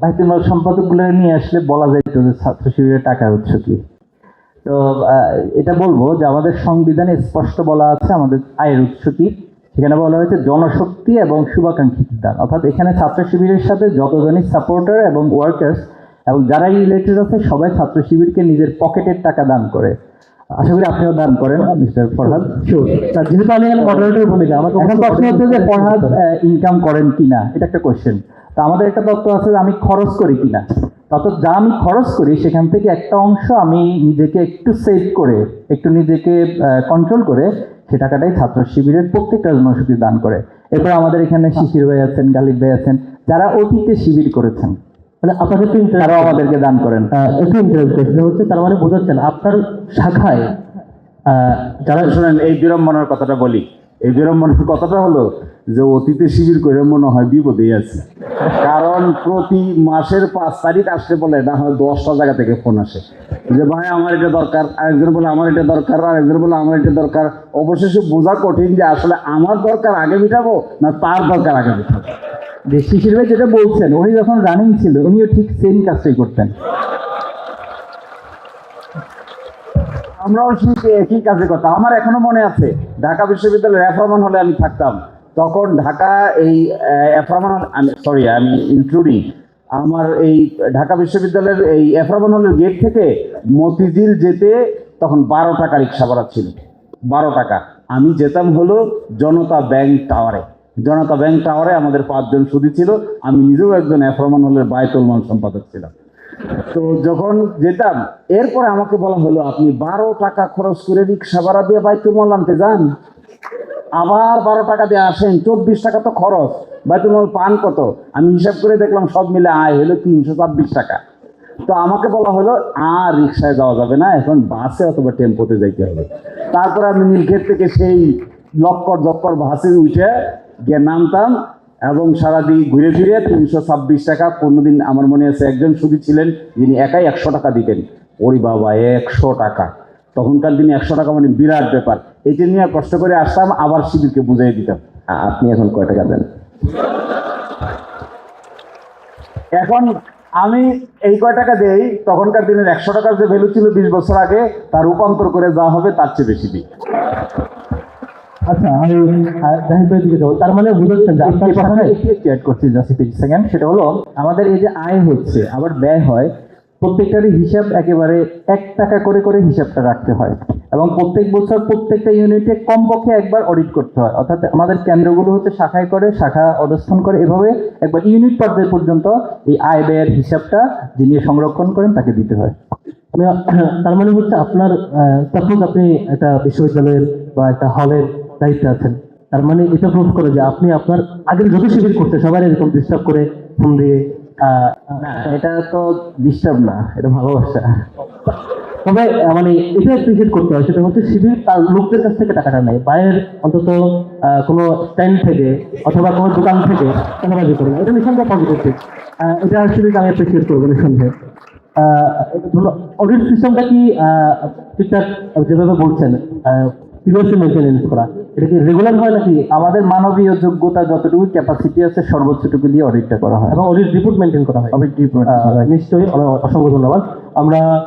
বাহিতুল সম্পাদকগুলো নিয়ে আসলে বলা যাইতো যে ছাত্র শিবিরের টাকার উৎস কি। তো এটা বলব যে আমাদের সংবিধানে স্পষ্ট বলা আছে আমাদের আয়ের উৎস কি। সেখানে বলা হয়েছে জনশক্তি এবং শুভাকাঙ্ক্ষী দান অর্থাৎ এখানে ছাত্র শিবিরের সাথে যতজনই সাপোর্টার এবং ওয়ার্কার্স এবং যারাই রিলেটেড আছে, সবাই ছাত্র শিবিরকে নিজের পকেটের টাকা দান করে। আশা করি আপনিও দান করেন মিস্টার ফরহাদ। যেহেতু আমি এখানে মডারেটরের ভূমিকা আমাকে এখন প্রশ্ন হচ্ছে যে ফরহাদ ইনকাম করেন কিনা? এটা একটা কোশ্চেন তো আমাদের একটা তত্ত্ব আছে যে আমি খরচ করি কিনা। তত যা আমি খরচ করি সেখান থেকে একটা অংশ আমি নিজেকে একটু সেভ করে একটু নিজেকে কন্ট্রোল করে সে টাকাটাই ছাত্র শিবিরের প্রত্যেকটা জনশক্তি দান করে। এরপর আমাদের এখানে শিশির ভাই আছেন গালিব ভাই আছেন যারা অতীতে শিবির করেছেন। মানে আপনাকে একটু তারাও আমাদেরকে দান করেন। একটু ইন্টারেস্ট সেটা হচ্ছে তার মানে বোঝাচ্ছেন আপনার শাখায় যারা শোনেন এই বিড়ম্বনার কথাটা বলি। এই বিড়ম্বনার কথাটা হলো যে অতীতে শিবির করে মনে হয় বিপদেই আছে। কারণ প্রতি মাসের পাঁচ তারিখ আসতে বলে না হয় দশটা জায়গা থেকে ফোন আসে। যে ভাই আমার এটা দরকার আরেকজন বলে আমার এটা দরকার আরেকজন বলে আমার এটা দরকার। অবশেষে বোঝা কঠিন যে আসলে আমার দরকার আগে মিটাবো না তার দরকার আগে মিটাবো। যে শিশির ভাই যেটা বলছেন, উনি যখন রানিং ছিল, উনিও ঠিক সেম কাজটাই করতেন। আমরাও শুনছি একই কাজে কথা আমার এখনও মনে আছে, ঢাকা বিশ্ববিদ্যালয়ের রেফরমান হলে আমি থাকতাম। তখন ঢাকা এই এফরমান আমি সরি আমি ইনক্লুডিং আমার এই ঢাকা বিশ্ববিদ্যালয়ের এই এফরমান হলের গেট থেকে মতিঝিল যেতে তখন বারো টাকা রিক্সা ভাড়া ছিল। বারো টাকা। আমি যেতাম হলো জনতা ব্যাংক টাওয়ারে জনতা ব্যাংক টাওয়ারে আমাদের পাঁচজন সুদী ছিল। আমি নিজেও একজন এফরমান হলের বায়তুল মাল সম্পাদক ছিলাম। তো যখন যেতাম, এরপরে আমাকে বলা হলো, আপনি বারো টাকা খরচ করে রিক্সা ভাড়া দিয়ে বাইতুল মাল আনতে যান। আবার বারো টাকা দিয়ে আসেন, চব্বিশ টাকা তো খরচ। বাইতুল মাল পান কত? আমি হিসাব করে দেখলাম, সব মিলে আয় হলো তিনশো ছাব্বিশ টাকা। তো আমাকে বলা হলো, আর রিক্সায় যাওয়া যাবে না, এখন বাসে অথবা টেম্পোতে যাইতে হবে। তারপরে আমি নীলক্ষেত থেকে সেই লক্কর দক্কর বাসে উঠে গিয়ে নামতাম এবং সারাদিন ঘুরে ফিরে তিনশো ছাব্বিশ টাকা। কোনোদিন আমার মনে আছে একজন শুধু ছিলেন যিনি একাই একশো টাকা দিতেন। ওই বাবা, একশো টাকা। তখনকার দিনে একশো টাকা মানে বিরাট ব্যাপার। এইটা নিয়ে কষ্ট করে আসতাম, আবার শিবিরকে বুঝিয়ে দিতাম। আপনি এখন কয় টাকা দেন? এখন আমি এই কয় টাকা দেই, তখনকার দিনের একশো টাকার যে ভ্যালু ছিল বিশ বছর আগে, তার রূপান্তর করে যা হবে তার চেয়ে বেশি দিই। আচ্ছা আমি আহ, দিকে যাব। তার মানে বোঝাচ্ছেন যে আপনার একটু অ্যাড করছি জাস্ট সেকেন্ড সেটা হলো আমাদের এই যে আয় হচ্ছে আবার ব্যয় হয় প্রত্যেকটারই হিসাব একেবারে এক টাকা করে করে হিসাবটা রাখতে হয়। এবং প্রত্যেক বছর প্রত্যেকটা ইউনিটে কমপক্ষে একবার অডিট করতে হয়। অর্থাৎ আমাদের কেন্দ্রগুলো হচ্ছে শাখায় করে শাখা অবস্থান করে এভাবে একবার ইউনিট পর্যায় পর্যন্ত এই আয় ব্যয়ের হিসাবটা যিনি সংরক্ষণ করেন তাকে দিতে হয়। তার মানে হচ্ছে আপনার সাপোজ আপনি একটা বিশ্ববিদ্যালয়ের বা একটা হলের দায়িত্বে আছেন। তার মানে এটা প্রুভ করে যে আপনি আপনার আগের যত শিবির করতে সবাই এরকম ডিস্টার্ব করে ফোন দিয়ে এটা তো ডিস্টার্ব না এটা ভালোবাসা। তবে মানে এটা অ্যাপ্রিসিয়েট করতে হয় সেটা হচ্ছে শিবির তার লোকদের কাছ থেকে টাকাটা নেয়। বাইরের অন্তত কোনো স্ট্যান্ড থেকে অথবা কোনো দোকান থেকে টাকাবাজি করে না। এটা নিঃসন্দেহে পজিটিভ দিক। এটা শিবিরকে আমি অ্যাপ্রিসিয়েট করব নিঃসন্দেহে। অডিট সিস্টেমটা কি আহ, ঠিকঠাক যেভাবে বলছেন মেনটেনেন্স করা। এটা কি রেগুলার হয় নাকি? আমাদের মানবীয় যোগ্যতা যতটুকু ক্যাপাসিটি আছে সর্বোচ্চটুকু দিয়ে অডিটটা করা হয়। এবং অডিট রিপোর্ট মেনটেন করা হয়। অডিট রিপোর্ট নিশ্চয়ই। অসংখ্য ধন্যবাদ। আমরা